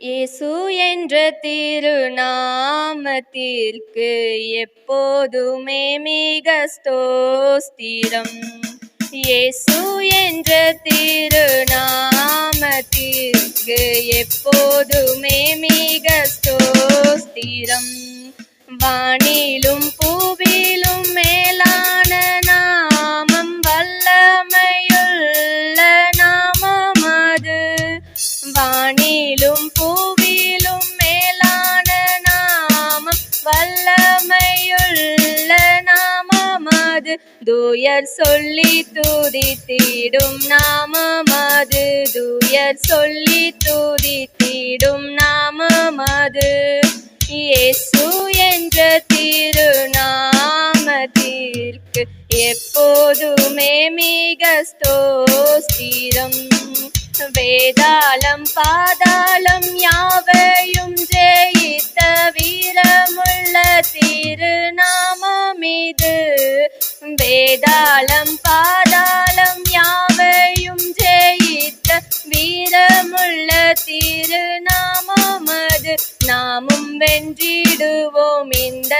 இயேசு என்ற திருநாமத்திற்கு எப்போதுமே மிக ஸ்தோஸ்திரம் இயேசு என்ற திருநாமத்திற்கு எப்போதுமே மிக ஸ்தோஸ்திரம் வானிலும் பூவிலும் வானிலும் பூவிலும் மேலான நாமம் வல்லமையுள்ள நாமம் அது. தூயர் சொல்லி துதித்திடும் நாமம் அது. தூயர் சொல்லி துதித்திடும் நாமம் அது. இயேசு என்ற திருநாமத்திற்கு எப்போதுமே மிக ஸ்தோஸ்திரம் வேதாளம் பாதாளம் யாவையும் ஜெயித்த வீரமுள்ள திருநாமம் இது. வேதாளம் பாதாளம் யாவையும் ஜெயித்த வீரமுள்ள திருநாமம் அது. நாமும் வென்றிடுவோம் இந்த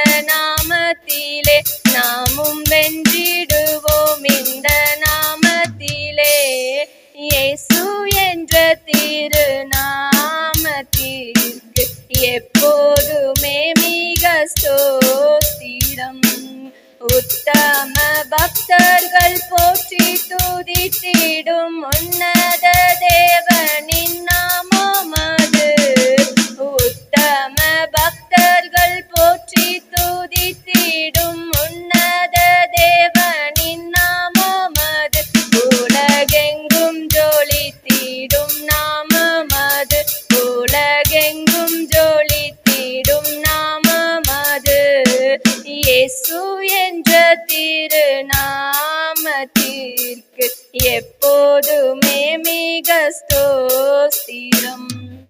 நாமத்திற்கு எப்போதுமே மிக ஸ்தோத்திரம். உத்தம பக்தர்கள் போற்றி துதித்திடும் உன்னத இயேசு என்ற திருநாமத்திற்கு எப்போதுமே மிக ஸ்தோஸ்திரம்